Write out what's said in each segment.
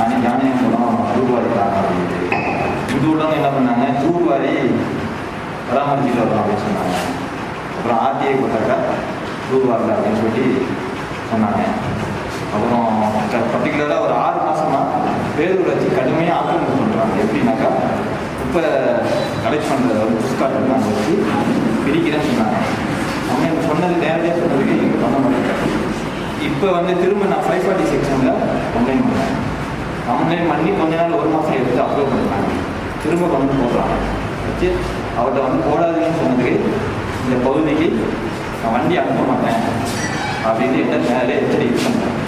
ஆணி யானையங்குளம் தூர்வாரிக்கலாம் அப்படின்ட்டு இது உள்ளவங்க என்ன பண்ணாங்க? தூர்வாரி பராமரிச்சுட்டு வரலாம் அப்படின்னு சொன்னாங்க. அப்புறம் ஆர்டிஐ போட்டாக்கா தூர்வாரல அப்படின்னு சொல்லி சொன்னாங்க. அப்புறம் பர்டிகுலராக ஒரு ஆறு மாதமாக பேரூர் வச்சு கடுமையாக ஆக்கிரமிப்பு பண்ணுறாங்க எப்படின்னாக்கா இப்போ கலெக்ட் பண்ணுறத ஒரு புஸ்காட் நாங்கள் வச்சு பிரிக்கிறேன்னு சொன்னாங்க. அவங்க எனக்கு சொன்னது நேரடியாக சொன்னதுக்கு இங்கே பண்ண மாட்டேங்க இப்போ வந்து திரும்ப நான் ஃபைவ் ஃபார்ட்டி செக்ஷனில் கம்ப்ளைண்ட் பண்ணேன். கம்ப்ளைண்ட் பண்ணி கொஞ்ச நாள் ஒரு மாதம் எடுத்து அப்லோட் பண்ணுறாங்க திரும்ப கொண்டு போடுறாங்க. வச்சு அவர்கிட்ட வந்து போடாதீங்கன்னு சொன்னதுக்கு இந்த பகுதிக்கு நான் வண்டி அனுப்ப மாட்டேன் அப்படின்னு என்ன மேலே எச்சரிக்கை பண்ணுறேன்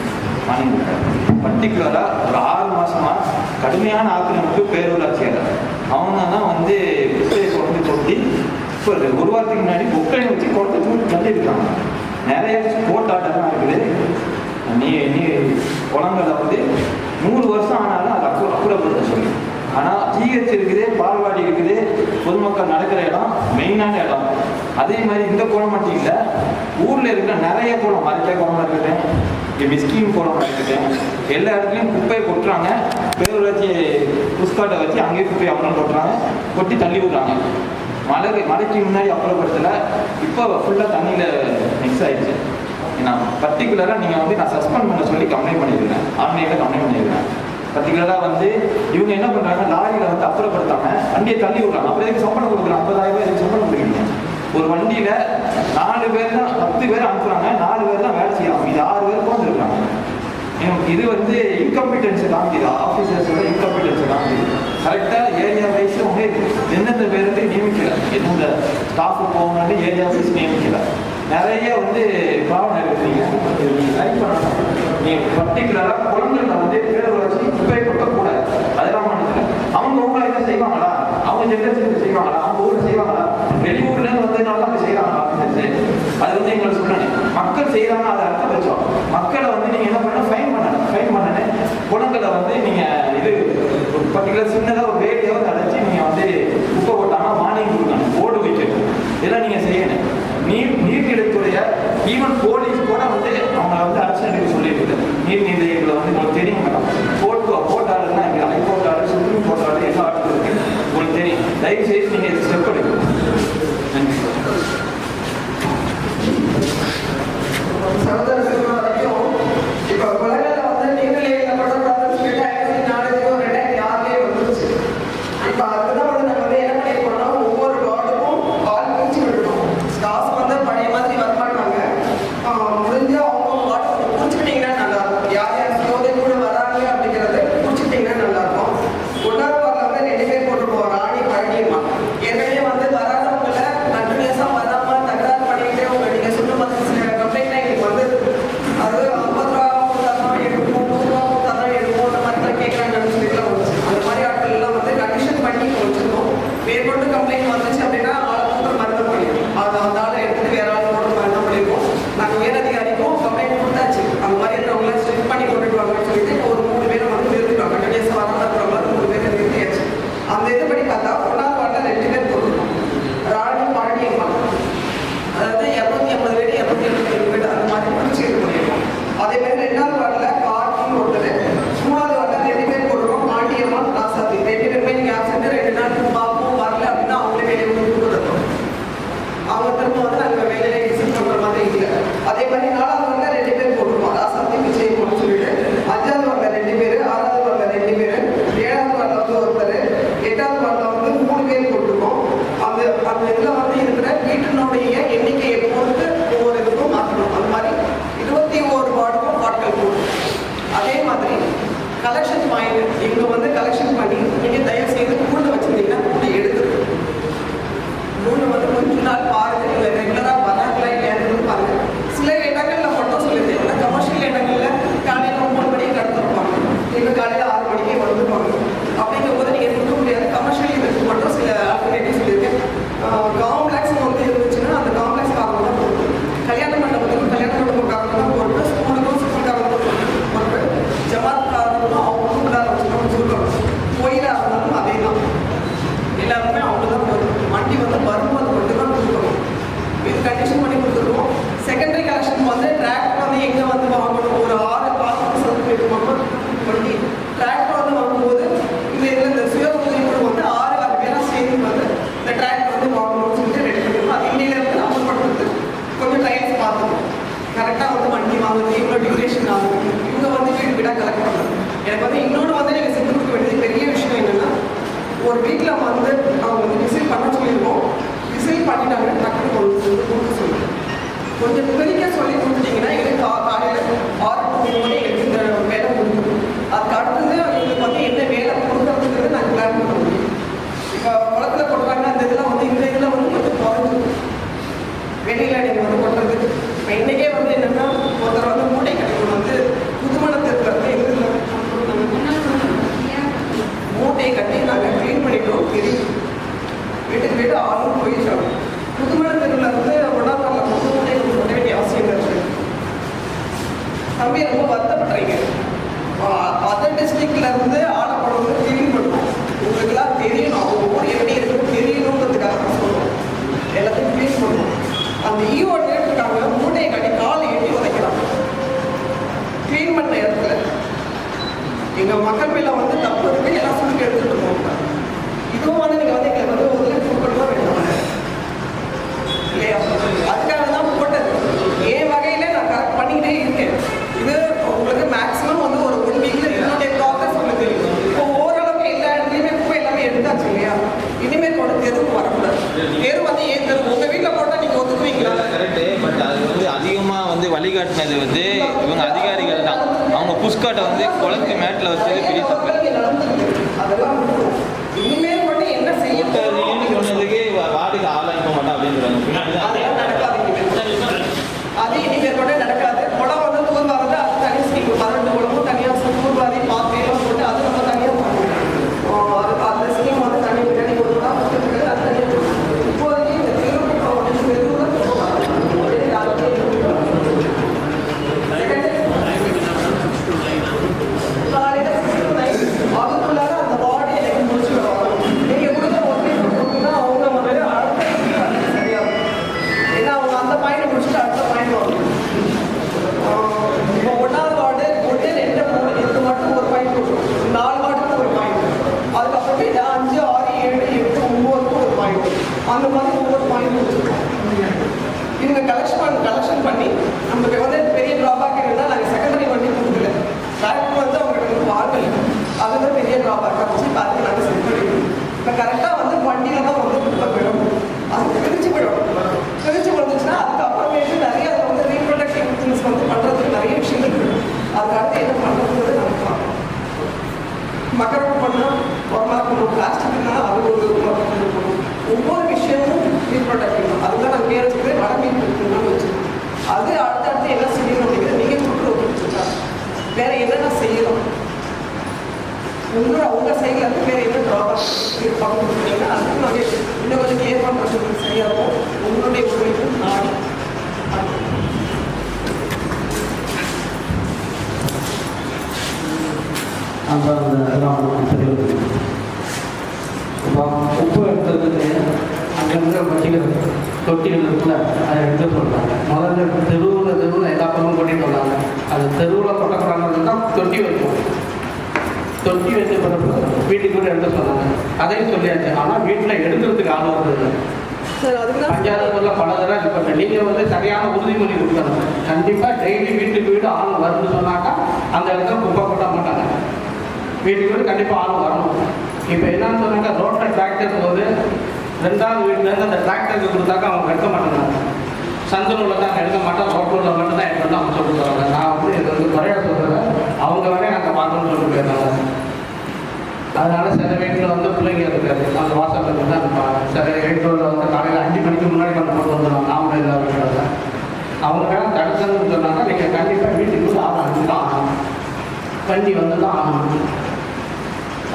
வாங்கி கொடுத்தாரு. பர்டிகுலராக ஒரு ஆறு மாதமாக கடுமையான ஆக்கிரமிப்பு பேரூராட்சியர். அவங்க தான் வந்து குப்பையை கொண்டு கொட்டி இப்போ ஒரு வாரத்துக்கு முன்னாடி குப்பையை வச்சு கொண்டு தூக்கி தள்ளியிருக்காங்க நிறைய கோர்ட் ஆர்டர்லாம் இருக்குது. நீ நீ குளங்களை வந்து நூறு வருஷம் ஆனாலும் அது அப்புறம் அப்புறப்படுத்த சொல்லி ஆனால் ஜிஹெச் இருக்குது பால்வாடி இருக்குது பொதுமக்கள் நடக்கிற இடம் மெயினான இடம். அதே மாதிரி இந்த குளம் மட்டும் இல்லை. ஊரில் இருக்கிற நிறைய குளம் மரத்தை குளம் இருக்கட்டும் இங்கே மிஸ்கின் குளம் இருக்கட்டும் எல்லா இடத்துலையும் குப்பையை கொட்டுறாங்க. பேரூராட்சி புஸ்காட்டை வச்சு அங்கேயே குப்பையை அப்புறம் கொட்டுறாங்க. கொட்டி தள்ளி விடுறாங்க. மழை மழைக்கு முன்னாடி அப்புறப்படுத்தல இப்போ ஃபுல்லாக தண்ணியில் மிக்ஸ் ஆயிடுச்சு. நான் பர்டிகுலராக நீங்கள் வந்து நான் சஸ்பெண்ட் பண்ண சொல்லி கம்ப்ளைண்ட் பண்ணியிருக்கேன் ஆன்லைனில் கம்ப்ளைண்ட் பண்ணியிருக்கேன் பர்டிகுலராக வந்து இவங்க என்ன பண்ணுறாங்க லாரியில் வந்து அப்புறப்படுத்தாங்க வண்டியை தள்ளி விடுறாங்க. அப்புறம் எதுக்கு சம்பளம் கொடுக்குறாங்க. ஐம்பதாயிரம் ரூபாய் எதுக்கு சம்பளம் கொடுக்குறீங்க. ஒரு வண்டியில் நாலு பேர் தான் பத்து பேர் அனுப்புகிறாங்க நாலு பேர் தான் வேலை செய்யலாம் இது ஆறு பேர் போந்துருக்காங்க இது வந்து இன்கம்பிட்டன்ஸை காமிக்குது ஆஃபீஸர்ஸோட இன்கம்பிட்டன்ஸை காமிக்குது கரெக்டாக ஏரியா வைஸ் அவங்க எந்தெந்த பேர் வந்து நியமிக்கல எந்தெந்த ஸ்டாஃப் போகணும்னு ஏரியா வைஸ் நியமிக்கல நிறைய வந்து ப்ராப்ளம் இருக்கு. நீங்கள் லைக் பண்ணணும். நீங்கள் பர்டிகுலராக குழந்தைகளை வந்து பேர் வச்சு குப்பை கொட்டக்கூடாது அதெல்லாம் பண்ணுறது அவங்க ஊரில் இதை செய்வாங்களா? அவங்க ஜென்ரேஷன் செய்வாங்களா? அவங்க ஊரில் செய்வாங்களா? வெளியூர்ல இருந்து வந்ததுனால தான் செய்கிறாங்களா அப்படின்னு அது வந்து எங்களுக்கு சொல்லணும். மக்கள் செய்கிறாங்க அதை அர்த்தபட்சம் மக்களை வந்து நீங்கள் என்ன பண்ணணும் ஃபைன் பண்ணணும் ஃபைன் பண்ணணும் குளங்களை வந்து நீங்கள் இது ஒரு பர்டிகுலர் சின்னதாக ஒரு வேலையாவது அடைச்சி நீங்கள் வந்து குப்பை போட்டாமல் மானியம் கொடுக்கணும் போர்டு வைக்கணும். இதெல்லாம் நீங்கள் செய்யணும். நீர் நீர்நிலைத்துறைய ஈவன் போலீஸ் கூட வந்து அவங்கள வந்து அரசு எடுக்க சொல்லியிருக்கு நீர்நிலைகளை வந்து உங்களுக்கு தெரியும் மேடம் கோர்ட் கோர்ட் ஆர்டர்னா இங்கே high court order Supreme Court order எல்லா ஆர்டர் இருக்கு உங்களுக்கு தெரியும் தயவு செய்து நீங்கள் இது ஸ்டெப் எடுக்கணும் நன்றி சகோதர சிறுவன் வரைக்கும் இப்ப குளங்கள்ல வந்து நீர்நிலைகள்ல கொட்டக்கூடாதுன்னு சொல்லிட்டு ஆயிரத்தி நானூத்தி ஒரு ரெண்டாயிரத்தி ஆறுலயே வந்துருச்சு இப்ப அதுதான் வந்து நாங்க வந்து என்ன பண்ணிருக்கோம்னா ஒவ்வொரு வார்டுக்கும் ஆள் பிரிச்சு விட்டுருக்கோம் ஸ்டாஃப் வந்து பழைய மாதிரி வரமாட்டாங்க ஆஹ் முடிஞ்சு அவங்க வார்டு புடிச்சுக்கிட்டீங்கன்னா நல்லா இருக்கும் யார் யார் சோதை கூட வராங்க அப்படிங்கறது புடிச்சுக்கிட்டீங்கன்னா நல்லா இருக்கும் ஒன்றாவது வார்டில் வந்து ரெண்டு பேர் போட்டுருப்போம் ராணி பழனியம்மா ஏற்கனவே வந்து வராதவங்கள கண்டினியூஸா வராம தகராறு பண்ணிக்கிட்டே உங்க நீங்க சொன்ன மாதிரி சில கம்ப்ளைண்ட் எங்களுக்கு வந்து அது ஐம்பது ரூபா கொடுத்தாதான் எடுப்போம் நூறு ரூபா கொடுத்தாதான் எடுப்போம் அந்த மாதிரி தான் கேட்குறாங்கன்னு சொல்லிட்டுலாம் வந்துச்சு அந்த மாதிரி ஆட்கள் எல்லாம் வந்து கண்டிஷன் பண்ணி வச்சிருக்கோம் மேற்கொண்டு கம்ப்ளைண்ட் வந்துச்சு அப்படின்னா ஆளை போட்டு மரணம் பண்ணிடுவோம் அது அந்த ஆளை எடுத்துட்டு வேற ஆள் போட்டு மரணம் பண்ணிடுவோம் நாங்கள் உயர் அதிகாரிக்கும் கம்ப்ளைண்ட் கொடுத்தாச்சு அந்த மாதிரி இருக்கிறவங்கள ஸ்ட்ரிக் பண்ணி கொண்டுட்டு வாங்கன்னு சொல்லிட்டு இப்போ ஒரு மூணு பேரை வந்து நிறுத்திட்டோம் கண்டினியூஸாக வராமல் இருக்கிறவங்க மூணு பேரை நிறுத்தியாச்சு அந்த இதுபடி பார்த்தா ஒன்றாவது வார்டில் ரெண்டு பேர் போட்டுருக்கோம் ராணி பழனி அம்மா அதாவது இரநூத்தி ஐம்பது வீடு இரநூத்தி எழுபத்தி ஏழு வீடு அந்த மாதிரி பிரிச்சு இது பண்ணியிருக்கோம் அதே மாதிரி ரெண்டாவது வார்டில் கார்த்தின்னு ஒருத்தர் மூணாவது வார்டில் ரெண்டு பேர் போடுறோம் பாண்டியம்மா ராசாத்தி ரெண்டு பேருமே நீங்கள் ஆப்சென்ட் ரெண்டு நாளுக்கு பார்ப்போம் வரல அப்படின்னா அவங்களே வெளியே வந்து கொடுத்துருக்கோம் அவங்க கொஞ்சம் பிரிக்க சொல்லி டிஸ்ட்ரிக்ட்லேருந்து வந்து வழிகாட்டினது வந்து இவங்க அதிகாரிகள் தான். அவங்க புஷ்காட்டை வந்து குளத்து மேட்டில் வச்சது பெரிய தப்பு அதெல்லாம் விட்டுருவோம். இனிமேல் மட்டும் என்ன செய்ய போறோம் நீங்க சொன்னதுக்கு வா- வார்டுக்கு ஆள் அனுப்ப மாட்டோம் அப்படின்றாங்க பின்னாடி தான் அதெல்லாம் நடக்காது இனிமேல். அது இனிமேல் கூட நடக்காது குளம் வந்து தூர் வரது அது தனி ஸ்கீம் பன்னெண்டு குளமும் தனியாக தூர் வாரி பாத்திரம் போட்டு அது நம்ம தனியாக பண்ணுவோம் அது அந்த ஸ்கீம் வந்து தனி பின்னாடி கொடுத்தா அது தனியாக கொடுக்கணும். இப்போதைக்கு இந்த திருப்பூர் வந்து தெருவில் காலையில six to nine, அதுக்குள்ளார அந்த body எனக்கு முடிச்சுட்டு வரணும். நீங்க கொடுக்குற ஒரே கொடுத்தீங்கன்னா அவங்க வந்து அடுத்த இது சரியாகும். ஏன்னா அவங்க அந்த பாயிண்ட் முடிச்சுட்டு அடுத்த பாயிண்ட் வரும் ஆஹ் இப்போ ஒன்றாவது வார்டு ஒன்று ரெண்டு மூணு இது மட்டும் ஒரு பாயிண்ட் கொடுக்கும் நாலு வார்டுக்கு ஒரு பாயிண்ட் அதுக்கப்புறமேட்டு அஞ்சு ஆறு ஏழு எட்டு ஒன்பதுக்கு ஒரு பாயிண்ட் அந்த மாதிரி ஒவ்வொரு பாயிண்ட் கொடுத்துருக்கோம் இவங்க கலெக்ஷன் பண்ண கலெக்ஷன் பண்ணி நமக்கு வந்து பெரிய ட்ராபேக் இருந்தால் நாங்கள் செகண்டரி வண்டி கொடுக்கல பேங்க் வந்து அவங்களுக்கு வந்து வாங்கல அதுதான் பெரிய ட்ராபேக் வச்சு பார்த்து நாங்கள் செட் பண்ணிடுவோம் இப்போ கரெக்டாக வந்து வண்டியில் தான் வந்து குப்பை விடும் அது பிரிச்சு விடும் பிரிச்சு விழுந்துச்சுன்னா அதுக்கப்புறமேட்டு நிறைய அதை வந்து ரீப்ரொடக்டிவ் திங்ஸ் வந்து பண்ணுறதுக்கு நிறைய விஷயங்கள் இருக்கு அதுக்கு அடுத்து என்ன பண்ணுறது நமக்கு பார்க்கணும் மக்களுக்கு பண்ணால் ஒரு மார்க் பண்ணும் பிளாஸ்டிக்னா அது ஒரு மார்க் பண்ணணும் ஒவ்வொரு விஷயமும் ரீப்ரொடக்டிவ் அதுதான் நான் பேர் வச்சுக்கிறேன் வட மீன் இருக்குன்னு வச்சுருக்கோம் அது அடுத்தடுத்து என்ன செய்யணும் அப்படிங்கிறது நீங்கள் கொடுக்குற ஒத்துக்கிட்டு வேற என்னென்ன செய்யணும் உங்களோட உங்க சைடில் இருந்து வேற என்ன ட்ராபாக் இருப்பாங்க கொடுத்தீங்கன்னா அதுக்கு நாங்கள் இன்னும் கொஞ்சம் கிளியர் பண்ணுறதுக்கு சரியாக இருக்கும் உங்களுடைய உதவிக்கு நாடு அந்த அந்த இதெல்லாம் அவங்களுக்கு தெரியுது இப்போ தொட்டிகள் இருக்குல்ல அதை எடுத்து சொல்கிறாங்க முதல்ல தெருவில் தெருவில் எல்லா பக்கமும் கொட்டிட்டு வந்தாங்க அது தெருவில் கொட்டக்கூடாதுன்னு தான் தொட்டி வைக்கும் தொட்டி வச்ச பிறகு வீட்டுக்கு கூட எடுத்து சொன்னாங்க அதையும் சொல்லியாச்சு. ஆனால் வீட்டில் எடுக்கிறதுக்கு ஆள் தான் பஞ்சாயத்துல பல தடவை இது பண்ணேன். நீங்கள் வந்து சரியான உறுதிமொழி கொடுக்கணும். கண்டிப்பாக டெய்லி வீட்டுக்கு வீடு ஆள் வருதுன்னு சொன்னாக்கா அந்த இடத்துல குப்பை கொட்ட மாட்டாங்க. வீட்டுக்கு வீடு கண்டிப்பாக ஆள் வரணும். இப்போ என்னன்னு சொன்னாக்கா ரோட்டில் டிராக்டர் போது ரெண்டாவது வீட்டிலேருந்து அந்த டிராக்டருக்கு கொடுத்தாக்கா அவங்க எடுக்க மாட்டாங்க சந்தனூரில் தான் எடுக்க மாட்டோம் ரோட்டூரில் மட்டும் தான் எடுக்கணும் அவங்க சொல்லிட்டு வராங்க. நான் வந்து இது வந்து குறையா சொல்கிறேன் அவங்க வேலையை அங்கே பார்க்கணும்னு சொல்லிட்டு போயிருந்தாங்க அதனால சில வீட்டில் வந்து பிள்ளைங்க இருக்காது அந்த வாசலில் தான் இருப்பாங்க சில வீட்டில் வந்து காலையில் அஞ்சு மணிக்கு முன்னாடி கொண்டு போட்டு வந்துடுவாங்க நாமளும் எல்லா வீட்டில் அவங்க தடுக்கணும்னு சொன்னாங்க. நீங்கள் கண்டிப்பாக வீட்டுக்கு வந்து ஆள் அனுப்பி தான் ஆகணும் வண்டி வந்து தான் ஆகணும்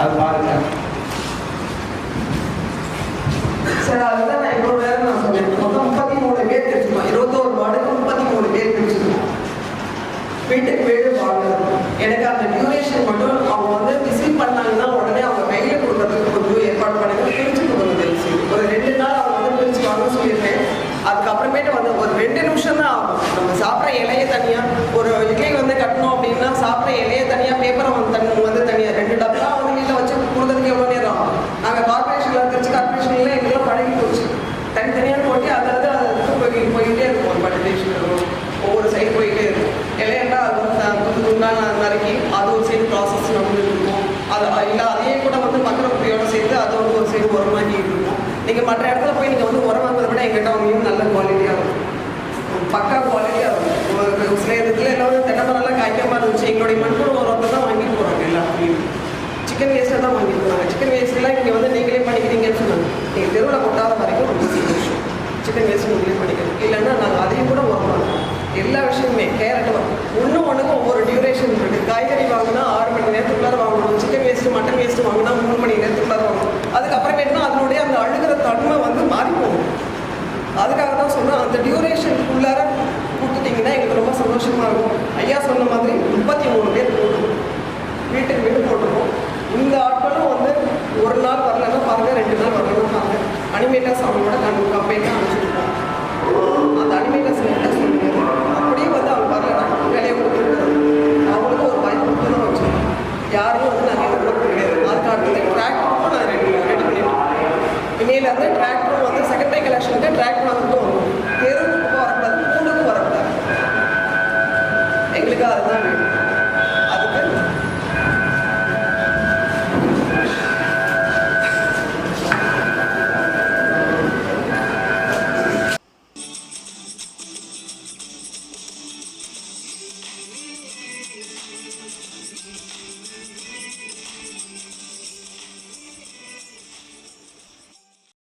அது பாருங்க. சார் அதுதான் நான் இவ்வளோ நேரம் நான் சொன்னேன். மொத்தம் முப்பத்தி மூணு பேர் கிடைச்சிருக்கோம் இருபத்தோரு வார்டுக்கு முப்பத்தி மூணு பேர் கிடைச்சிருக்கோம் வீட்டுக்கு வீடு வாங்கணும் எனக்கு அந்த டியூரேஷன் மட்டும் அவங்க வந்து விசிட் பண்ணாங்கன்னா உடனே அவங்க கையில் கொடுக்கறதுக்கு கொஞ்சம் ஏற்பாடு பண்ணுங்க பிரிச்சு கொடுங்க தயவு செய்து. ஒரு ரெண்டு நாள் அவங்க வந்து பிரிச்சு வாங்க சொல்லியிருக்கேன் அதுக்கப்புறமேட்டு வந்து ஒரு ரெண்டு நிமிஷம் தான் ஆகும் நம்ம சாப்பிட்ற இலைய தனியாக ஒரு இட்லி வந்து கட்டணும் அப்படின்னா சாப்பிட்ற இலைய தனியாக பேப்பரை வந்து தண்ணி வந்து தனியாக ரெண்டு டப்பா வந்து வீட்டில் வச்சு கொடுக்கறதுக்கு எவ்வளோ நேரம் ஆகும்? நாங்கள் கார்பரேஷனில் திருச்சி கார்பரேஷன்ல எங்கெல்லாம் பழகி போச்சு. தனித்தனியாக போட்டு அதாவது அதுக்கு போய் போயிட்டே இருக்கும். ஒரு பத்து ஒவ்வொரு சைடு போயிட்டே இருக்கும். இல்லைன்னா அது வந்து துண்டு துண்டா நான் நறுக்கி அது ஒரு சைடு ப்ராசஸ் நடந்துட்டு இருக்கும். அது இல்லை அதையே கூட வந்து மக்கள் குப்பையோட சேர்த்து அது வந்து ஒரு சைடு உரமாக்கிட்டு இருக்கும். நீங்கள் மற்ற இடத்துல போய் நீங்கள் வந்து உரம் வாங்குறத விட எங்கிட்ட அவங்க நல்ல குவாலிட்டியாக இருக்கும். பக்கா குவாலிட்டியாக இருக்கும். உங்களுக்கு எல்லாரும் இடத்துல காய்க்காம இருந்துச்சு எங்களுடைய மண்புழு உரத்தை தான் வாங்கிட்டு போகிறாங்க எல்லாத்துலேயும். சிக்கன் வேஸ்ட்டை தான் வாங்கிட்டு போகிறாங்க சிக்கன் வேஸ்ட்லாம் இங்கே வந்து நீங்களே பண்ணிக்கிறீங்கன்னு சொன்னாங்க. நீங்கள் தெருவில் கொட்டாத வரைக்கும் ரொம்ப சந்தோஷம். சிக்கன் வேஸ்ட் நீங்களே பண்ணிக்கிறோம் இல்லைன்னா நாங்கள் அதையும் கூட உரம் எல்லா விஷயமுமே கேரட் ஒன்றும் ஒன்றுக்கும் ஒவ்வொரு டியூரேஷன் இருக்குது காய்கறி வாங்கினா ஆறு மணி நேரத்துக்குள்ளார வாங்கணும். சிக்கன் வேஸ்ட்டு மட்டன் வேஸ்ட்டு வாங்கினா மூணு மணி நேரத்துக்குள்ளார வாங்கணும். அதுக்கப்புறமேட்டுனா அதனுடைய அந்த அழுகிற தன்மை வந்து மாறி போகும் அதுக்காக தான் சொன்னால் அந்த டியூரேஷனுக்குள்ளார கொடுத்துட்டீங்கன்னா எங்களுக்கு ரொம்ப சந்தோஷமா இருக்கும். ஐயா சொன்ன மாதிரி முப்பத்தி மூணு பேர் போட்டுருவோம் வீட்டுக்கு வீடு போட்டுருவோம். இந்த ஆட்களும் வந்து ஒரு நாள் வரலன்னா பாருங்க ரெண்டு நாள் வரலன்னா பாருங்க அனிமேட்டர்ஸ் சாமியோட கண் கம்பெனி எங்களுக்கு அதுதான் வேணும்